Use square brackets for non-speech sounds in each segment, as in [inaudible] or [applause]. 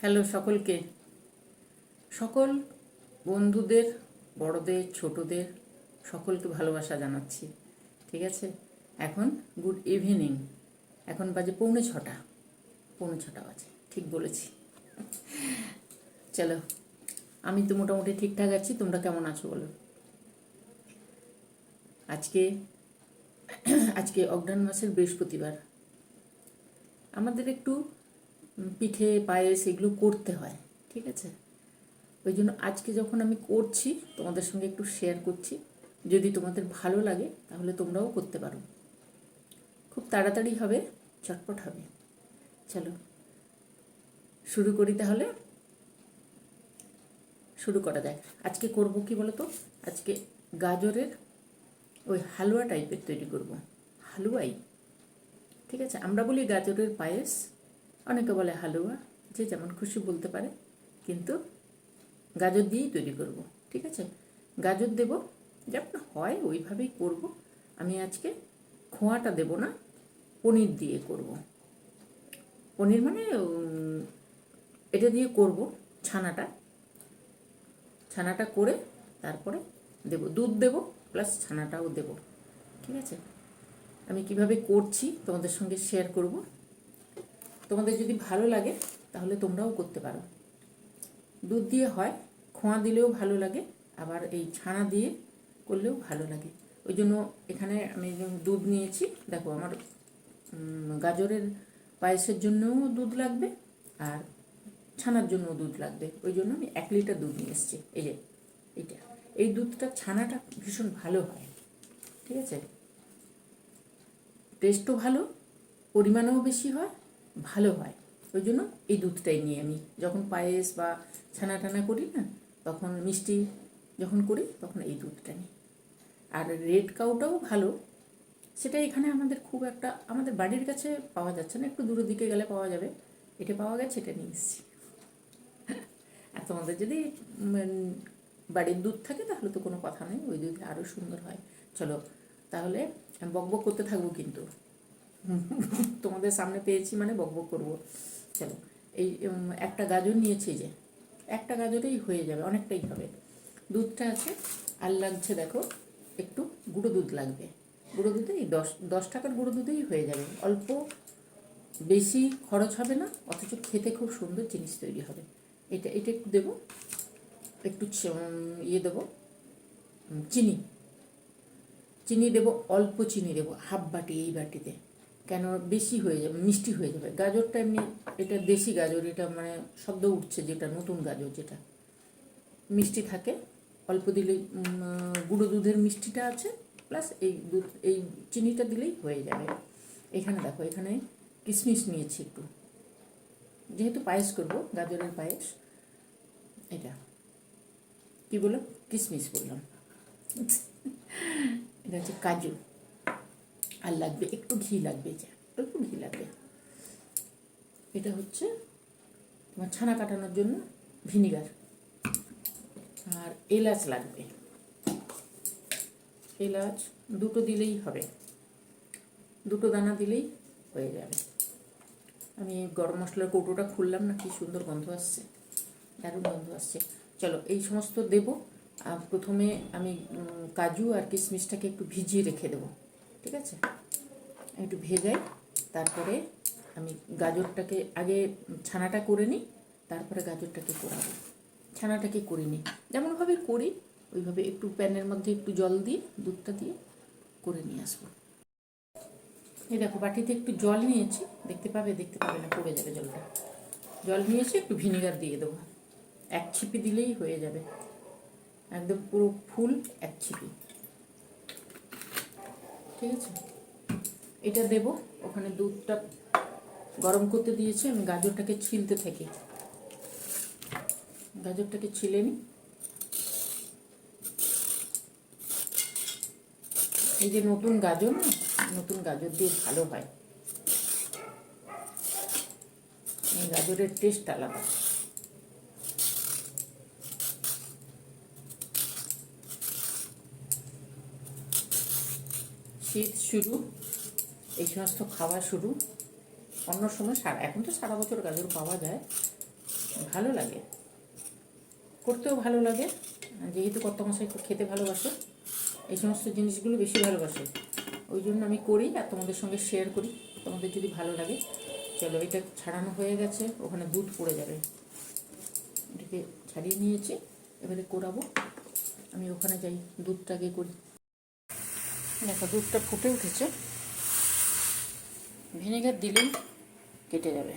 Hello সকলকে। সকল বন্ধুদের, বড়দের, ছোটদের সকলকে ভালোবাসা জানাচ্ছি, ঠিক আছে? এখন গুড ইভিনিং। এখন বাজে পৌনে ছটা। পৌনে ছটা বাজে, ঠিক বলেছি। চলো, আমি তো মোটামুটি ঠিকঠাক আছি, তোমরা কেমন আছো বলো? আজকে আজকে অগ্রাণ মাসের বৃহস্পতিবার। আমাদের একটু পিঠে, পায়েস এগুলো করতে হয়, ঠিক আছে? ওই জন্য আজকে যখন আমি করছি, তোমাদের সঙ্গে একটু শেয়ার করছি। যদি তোমাদের ভালো লাগে, তাহলে তোমরাও করতে পারো। খুব তাড়াতাড়ি হবে, চটপট হবে। চলো, শুরু করি তাহলে? শুরু করা যায় আজকে করব কি বলো তো আজকে গাজরের ওই হালুয়া টাইপের তৈরি করব। হালুয়াই, ঠিক আছে? আমরা বলি গাজরের পায়েস অনেকে বলে হালুয়া, যে যেমন খুশি বলতে পারে, কিন্তু গাজর দিয়েই তৈরি করব, ঠিক আছে? গাজর দেব, যেমন হয় ওইভাবেই করব। আমি আজকে খোঁয়াটা দেব না, পনির দিয়ে করব। পনির মানে এটা দিয়ে করব ছানাটা। ছানাটা করে তারপরে দেব, দুধ দেব, প্লাস ছানাটাও দেব, ঠিক আছে? আমি কীভাবে করছি তোমাদের সঙ্গে শেয়ার করব। তোমাদের যদি ভালো লাগে, তাহলে তোমরাও করতে পারো। দুধ দিয়ে হয়, খোঁয়া দিলেও ভালো লাগে, আবার এই ছানা দিয়ে করলেও ভালো লাগে। ওই জন্য এখানে আমি দুধ নিয়েছি, দেখো আমার গাজরের পায়েসের জন্যও দুধ লাগবে, আর ছানার জন্যও দুধ লাগবে। ওই জন্য আমি এক লিটার দুধ নিয়ে এসেছি। এই যে, এইটা। এই দুধটা, ছানাটা ভীষণ ভালো হয়। ঠিক আছে? টেস্টও ভালো, পরিমাণও বেশি হয় ভালো হয়। ওই জন্য এই দুধটাই নিই আমি। যখন পায়েস বা ছানা টানা করি না, তখন মিষ্টি যখন করি, তখন এই দুধটা নিই। আর রেড কাউটাও ভালো। সেটা এখানে আমাদের খুব একটা, আমাদের বাড়ির কাছে পাওয়া যাচ্ছে না। একটু দূরের দিকে গেলে পাওয়া যাবে। এটা পাওয়া গেছে, এটা নিয়ে এসেছি। আর তোমাদের যদি বাড়ির দুধ থাকে, তাহলে তো কোনো কথা নেই। ওই দুধে আরও সুন্দর হয়। চলো, তাহলে বকবক করতে থাকব কিন্তু। [laughs] তোমাদের সামনে পেয়েছি মানে বকবক করব। চলো, এই একটা গাজর নিয়েছি যে একটা গাজরেই হয়ে যাবে, অনেকটাই হবে। দুধটা আছে, আর লাগছে দেখো, একটু গুঁড়ো দুধ লাগবে। গুঁড়ো দুধে এই দশ দশ টাকার গুঁড়ো দুধেই হয়ে যাবে। অল্প বেশি খরচ হবে না, অথচ খেতে খুব সুন্দর জিনিস তৈরি হবে। এটা এটা একটু দেবো, একটু ইয়ে দেবো চিনি। চিনি দেবো, অল্প চিনি দেবো, হাফ বাটি এই বাটিতে। কেন বেশি হয়ে যাবে, মিষ্টি হয়ে যাবে? গাজরটা এমনি, এটা দেশি গাজর, এটা মানে শব্দ উঠছে যেটা, নতুন গাজর যেটা। মিষ্টি থাকে, অল্প দিলে গুঁড়ো দুধের মিষ্টিটা আছে, প্লাস এই দুধ, এই চিনিটা দিলেই হয়ে যাবে। এখানে দেখো, এখানে কিশমিশ নিয়েছি একটু। যেহেতু পায়েস করব, গাজরের পায়েস, এটা। কি বললাম? কিশমিশ বললাম। এটা হচ্ছে কাজু। আর লাগবে, একটু ঘি লাগবে একটু ঘি লাগবে। এটা হচ্ছে তোমার ছানা কাটানোর জন্য ভিনিগার। আর এলাচ লাগবে। এলাচ দুটো দিলেই হবে। দুটো দানা দিলেই হয়ে যাবে। আমি গরম মশলার কৌটোটা খুললাম না, কি সুন্দর গন্ধ আসছে। দারুণ গন্ধ আসছে। চলো, এই সমস্ত দেব। প্রথমে আমি কাজু আর কিশমিশটাকে একটু ভিজিয়ে রেখে দেবো। ঠিক আছে? একটু ভেজাই তারপরে আমি গাজরটাকে আগে ছানাটা করে নিই, তারপরে গাজরটাকে করাবো ছানাটাকে করে নিই। যেমনভাবে করি, ওইভাবে একটু প্যানের মধ্যে একটু জল দিয়ে, দুধটা দিয়ে করে নিয়ে আসব। এই দেখো, বাটিতে একটু জল নিয়েছি। দেখতে পাবে দেখতে পাবে না, পড়ে যাবে জলটা। জল নিয়েছি, একটু ভিনিগার দিয়ে দেবো। এক ছিপি দিলেই হয়ে যাবে। একদম পুরো ফুল এক ছিপি। ঠিক আছে? এটা দেব। ওখানে দুধটা গরম করতে দিয়েছি। আমি গাজরটাকে ছিলতে থাকি। গাজরটাকে ছিলে নিই এই যে নতুন গাজর না, নতুন গাজর দিয়ে ভালো হয়। এই গাজরের টেস্ট আলাদা। শীত শুরু, এই সমস্ত খাওয়া শুরু। অন্য সময় সারা, এখন তো সারা বছর গাজর পাওয়া যায়। ভালো লাগে। করতেও ভালো লাগে। যেহেতু কত মশাই একটু খেতে ভালোবাসে, এই সমস্ত জিনিসগুলো বেশি ভালোবাসে। ওই জন্য আমি করি আর তোমাদের সঙ্গে শেয়ার করি। তোমাদের যদি ভালো লাগে, চলো এটা ছাড়ানো হয়ে গেছে। ওখানে দুধ পড়ে যাবে। এটাকে ছাড়িয়ে নিয়েছি। এবারে কোরাবো। আমি ওখানে যাই, দুধটাকে করি। দেখো দুধটা ফুটে উঠেছে। ভিনেগার দিলেই কেটে যাবে।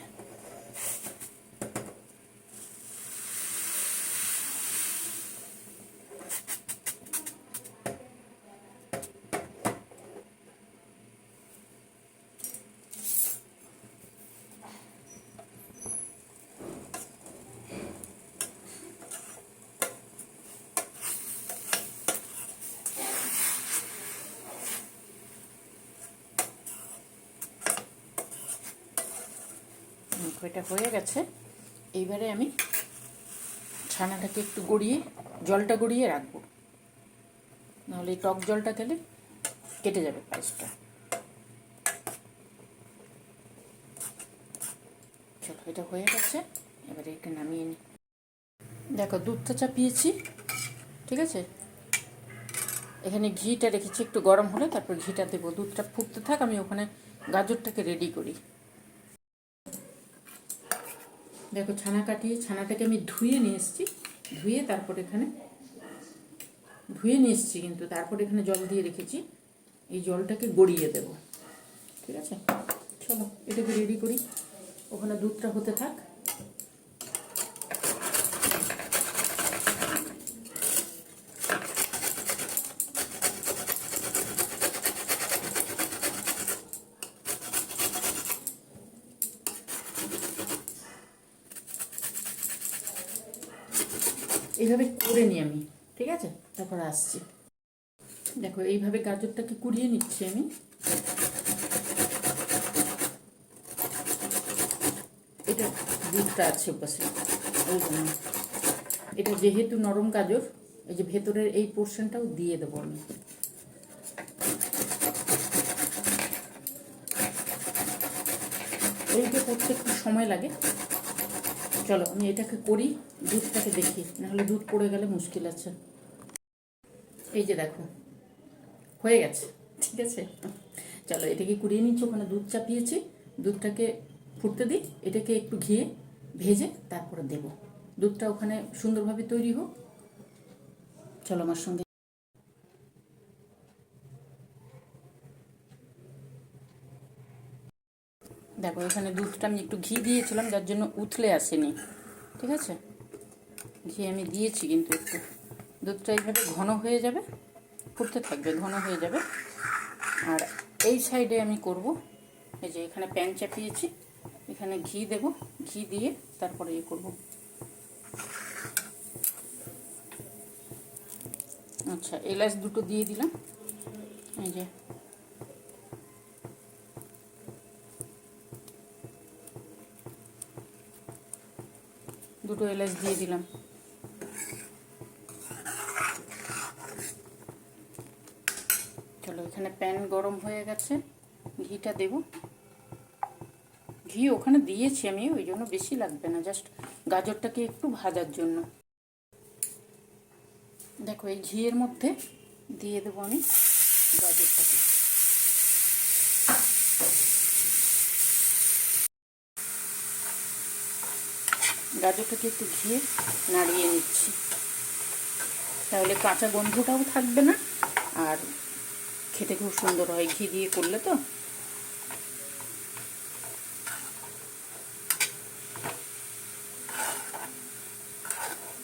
এটা হয়ে গেছে। এইবারে আমি ছানাটাকে একটু গড়িয়ে, জলটা গড়িয়ে রাখব। নাহলে এই টক জলটা খেলে কেটে যাবে পায়েসটা চলো, এটা হয়ে গেছে। এবারে এটা নামিয়ে নিই দেখো, দুধটা চাপিয়েছি, ঠিক আছে? এখানে ঘিটা রেখেছি, একটু গরম হলে তারপর ঘিটা দেবো। দুধটা ফুটতে থাক, আমি ওখানে গাজরটাকে রেডি করি। দেখো ছানা কাটিয়ে ছানাটাকে আমি ধুয়ে নিয়ে এসেছি। ধুয়ে তারপর এখানে, ধুয়ে নিয়ে এসেছি কিন্তু, তারপর এখানে জল দিয়ে রেখেছি। এই জলটাকে গড়িয়ে দেব। ঠিক আছে? চলো, এটাকে রেডি করি। ওখানে দুধটা হতে থাক এইভাবে করে নিই আমি ঠিক আছে তারপর আসছি। দেখো, এইভাবে গাজরটাকে কুড়িয়ে নিচ্ছি আমি। এটা দুধটা আছে জন্য এটা যেহেতু নরম গাজর, এই যে ভেতরের এই পোর্শনটাও দিয়ে দেবো আমি। এইটা করতে একটু সময় লাগে। চলো, আমি এটাকে করি, দুধটাকে দেখি। নাহলে দুধ পড়ে গেলে মুশকিল আছে। এই যে দেখো হয়ে গেছে। ঠিক আছে। চলো এটাকে কুড়িয়ে নিচ্ছি ওখানে দুধ চাপিয়েছি। দুধটাকে ফুটতে দিই এটাকে একটু ঘিয়ে ভেজে তারপরে দেব। দুধটা ওখানে সুন্দরভাবে তৈরি হোক। চলো আমার সঙ্গে। দেখো এখানে দুধটা আমি একটু ঘি দিয়েছিলাম যার জন্য উথলে আসেনি। ঠিক আছে? ঘি আমি দিয়েছি কিন্তু একটু। দুধটা এইভাবে ঘন হয়ে যাবে, ফুটতে থাকবে, ঘন হয়ে যাবে। আর এই সাইডে আমি করব, এই যে এখানে প্যান চাপিয়েছি, এখানে ঘি দেব, ঘি দিয়ে তারপরে ইয়ে করব। আচ্ছা এলাচ দুটো দিয়ে দিলাম, এই যে। দুটো এলাচ দিয়ে দিলাম চলো এখানে প্যান গরম হয়ে গেছে, ঘিটা দেব। ঘি ওখানে দিয়েছি আমি, ওই জন্য বেশি লাগবে না জাস্ট গাজরটাকে একটু ভাজার জন্য। দেখো, এই ঘিয়ের মধ্যে দিয়ে দেবো আমি গাজরটাকে। গাজরটাকে একটু ঘিয়ে নাড়িয়ে নিচ্ছি। তাহলে কাঁচা গন্ধটাও থাকবে না, আর খেতে খুব সুন্দর হয়। ঘি দিয়ে করলে তো।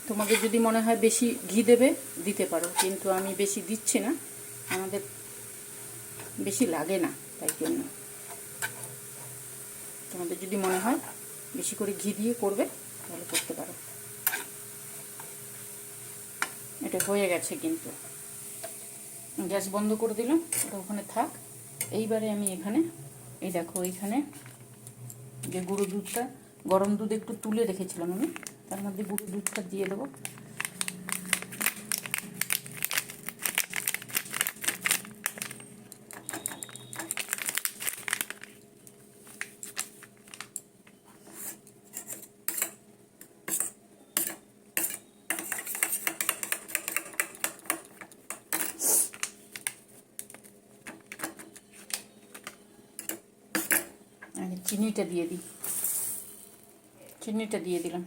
তোমাদের যদি মনে হয় বেশি ঘি দেবে, দিতে পারো। কিন্তু আমি বেশি দিচ্ছি না। আমাদের বেশি লাগে না তাই জন্য। তোমাদের যদি মনে হয় বেশি করে ঘি দিয়ে করবে, তাহলে করতে পারো। এটা হয়ে গেছে কিন্তু। গ্যাস বন্ধ করে দিলাম, ওটা ওখানে থাক। এইবারে আমি এখানে, এই দেখো এইখানে যে গুঁড়ো দুধটা, গরম দুধ একটু তুলে রেখেছিলাম আমি, তার মধ্যে গুঁড়ো দুধটা দিয়ে দেবো। চিনিটা দিয়ে দিই। চিনিটা দিয়ে দিলাম।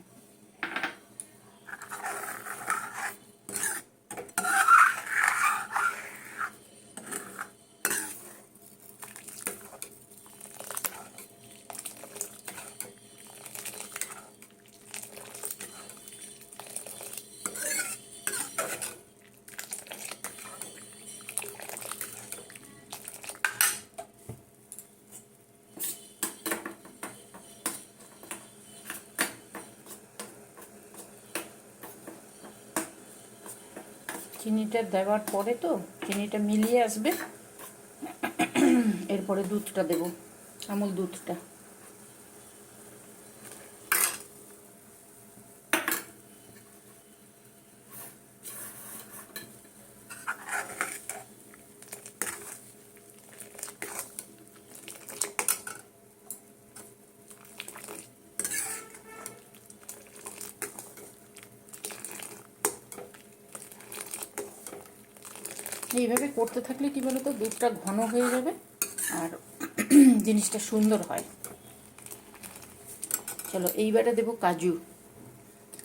চিনিটা দেওয়ার পরে তো চিনিটা মিলিয়ে আসবে। এরপরে দুধটা দেব আমুল দুধটা। এইভাবে করতে থাকলে কি বলতো, দুধটা ঘন হয়ে যাবে আর [clears throat] জিনিসটা সুন্দর হয়। চলো, এইবারে দেবো কাজু।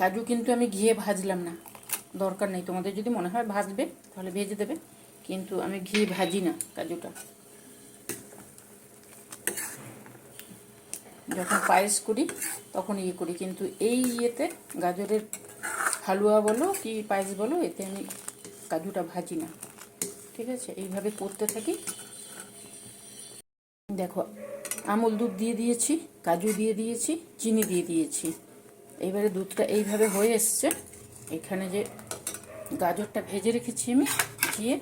কাজু কিন্তু আমি ঘিয়ে ভাজলাম না, দরকার নেই। তোমাদের যদি মনে হয় ভাজবে, তাহলে ভেজে দেবে, কিন্তু আমি ঘি ভাজি না কাজুটা। যখন পায়েস করি, তখন ইয়ে করি, কিন্তু এই ইয়েতে গাজরের হালুয়া বলো কি পায়েস বলো, এতে আমি কাজুটা ভাজি না। ঠিক আছে? এইভাবে করতে থাকি। দেখো, আমুল দুধ দিয়ে দিয়েছি, কাজু দিয়ে দিয়েছি, চিনি দিয়ে দিয়েছি। এইবারে দুধটা এইভাবে হয়ে এসছে। এখানে যে গাজরটা ভেজে রেখেছি আমি, দিয়ে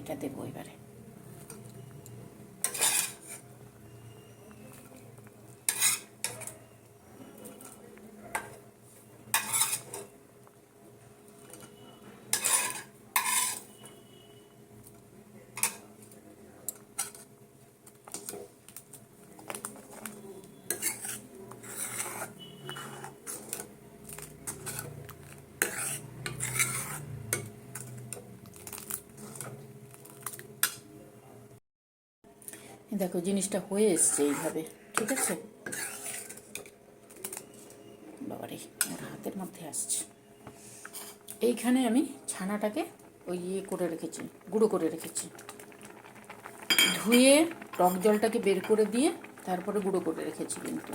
এটা দেবো এবারে। দেখো, জিনিসটা হয়ে এসছে এইভাবে, ঠিক আছে? বাবারে, আমার হাতের মধ্যে আসছে। এইখানে আমি ছানাটাকে ওই ইয়ে করে রেখেছি, গুঁড়ো করে রেখেছি। ধুয়ে টক জলটাকে বের করে দিয়ে তারপরে গুঁড়ো করে রেখেছি কিন্তু।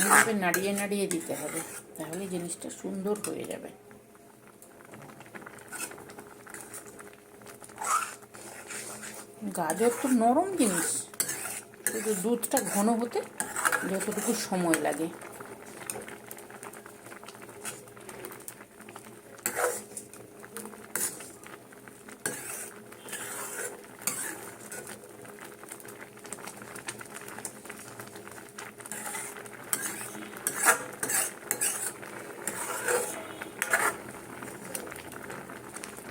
এইভাবে নাড়িয়ে নাড়িয়ে দিতে হবে, তাহলে জিনিসটা সুন্দর হয়ে যাবে। গাজর তো নরম জিনিস শুধু দুধটা ঘন হতে যতটুকু সময় লাগে।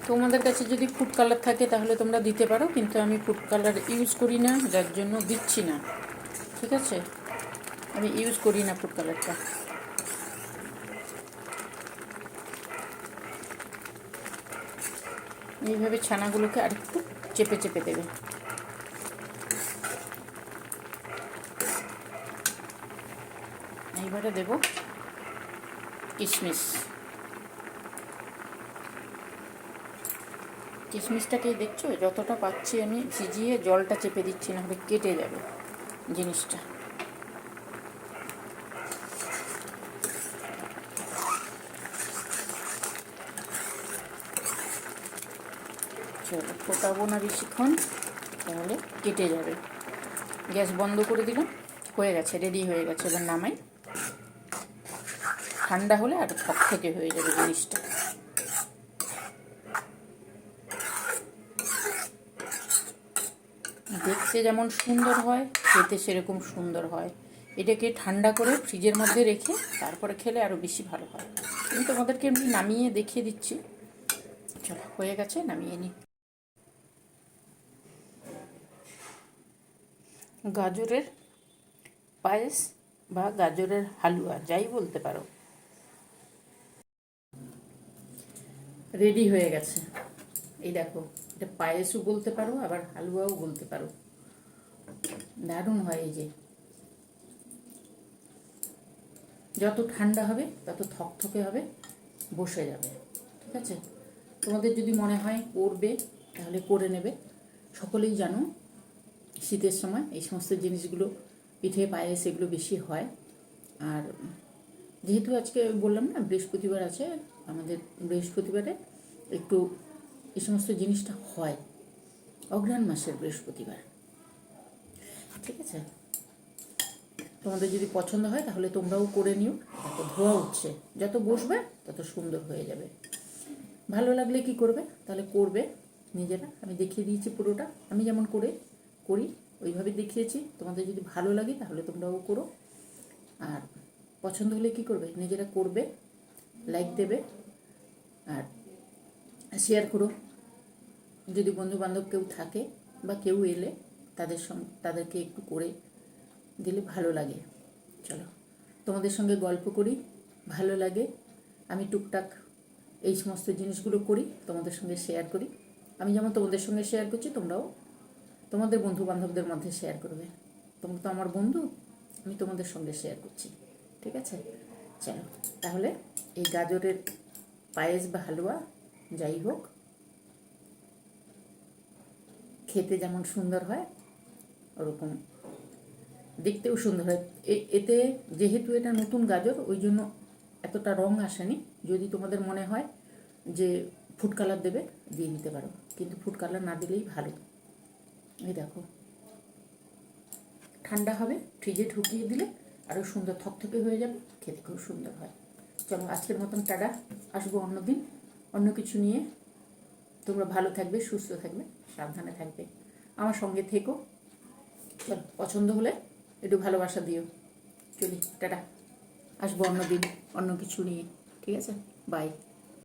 তোমাদের কাছে যদি ফুড কালার থাকে তাহলে তোমরা দিতে পারো, কিন্তু আমি ফুড কালার ইউজ করি না, যার জন্য দিচ্ছি না। ঠিক আছে? আমি ইউজ করি না ফুড কালারটা এইভাবে ছানাগুলোকে আরেকটু চেপে চেপে দেবে। এইবারে দেব কিশমিশ। কিশমিশটাকে দেখছ? যতটা পাচ্ছি আমি ভিজিয়ে জলটা চেপে দিচ্ছি, না হলে কেটে যাবে জিনিসটা। চলো, ফোটাবো না বেশিক্ষণ, তাহলে কেটে যাবে। গ্যাস বন্ধ করে দিলাম, হয়ে গেছে রেডি হয়ে গেছে, এবার নামাই। ঠান্ডা হলে আর থক থেকে হয়ে যাবে জিনিসটা। দেখতে যেমন সুন্দর হয়, খেতে সেরকম সুন্দর হয়। এটাকে ঠান্ডা করে ফ্রিজের মধ্যে রেখে তারপরে খেলে আরও বেশি ভালো হয়। আমি তোমাদেরকে এমনি নামিয়ে দেখিয়ে দিচ্ছি। চলো, হয়ে গেছে, নামিয়ে নিই। গাজরের পায়েস বা গাজরের হালুয়া, যাই বলতে পারো। রেডি হয়ে গেছে। এই দেখো এটা পায়েসও বলতে পারো, আবার হালুয়াও বলতে পারো। দারুণ হয় এই যে। যত ঠান্ডা হবে, তত থকথকে হবে, বসে যাবে। ঠিক আছে? তোমাদের যদি মনে হয় করবে, তাহলে করে নেবে। সকলেই জানো, শীতের সময় এই সমস্ত জিনিসগুলো, পিঠে, পায়েস, এগুলো বেশি হয়। আর যেহেতু আজকে বললাম না, বৃহস্পতিবার আছে, আমাদের বৃহস্পতিবারে একটু এই সমস্ত জিনিসটা হয়। অগ্রহায়ণ মাসের বৃহস্পতিবার। ঠিক আছে? তোমাদের যদি পছন্দ হয়, তাহলে তোমরাও করে নিও। দেখো ধোয়া উঠছে, যত বসবে, তত সুন্দর হয়ে যাবে। ভালো লাগলে কি করবে? তাহলে করবে নিজেরা। আমি দেখিয়ে দিয়েছি পুরোটা। আমি যেমন করে করি, ওইভাবে দেখিয়েছি। তোমাদের যদি ভালো লাগে, তাহলে তোমরাও করো। আর পছন্দ হলে কি করবে? নিজেরা করবে লাইক দেবে, আর শেয়ার করো। যদি বন্ধু বান্ধব কেউ থাকে বা কেউ এলে তাদের সঙ্গে, তাদেরকে একটু করে দিলে ভালো লাগে। চলো, তোমাদের সঙ্গে গল্প করি, ভালো লাগে। আমি টুকটাক এই সমস্ত জিনিসগুলো করি, তোমাদের সঙ্গে শেয়ার করি। আমি যেমন তোমাদের সঙ্গে শেয়ার করছি, তোমরাও তোমাদের বন্ধু বান্ধবদের মধ্যে শেয়ার করবে। তোমরা তো আমার বন্ধু, আমি তোমাদের সঙ্গে শেয়ার করছি। ঠিক আছে? চলো, তাহলে এই গাজরের পায়েস বা হালুয়া, যাই হোক। খেতে যেমন সুন্দর হয়, ওরকম দেখতেও সুন্দর হয়। এতে যেহেতু এটা নতুন গাজর, ওই জন্য এতটা রং আসেনি। যদি তোমাদের মনে হয় যে ফুড কালার দেবে, দিয়ে দিতে পারো। কিন্তু ফুড কালার না দিলেই ভালো। এই দেখো। ঠান্ডা হবে ফ্রিজে ঢুকিয়ে দিলে আরও সুন্দর থকথকে হয়ে যাবে খেতে খুব সুন্দর হয়। চলো, আজকের মতন টাটা। আসব অন্যদিন। অন্য কিছু নিয়ে। তোমরা ভালো থাকবে, সুস্থ থাকবে। সাবধানে থাকবে। আমার সঙ্গে থেকো। পছন্দ হলে একটু ভালোবাসা দিও। চলি, টাটা। আসব অন্য দিন অন্য কিছু নিয়ে। ঠিক আছে? বাই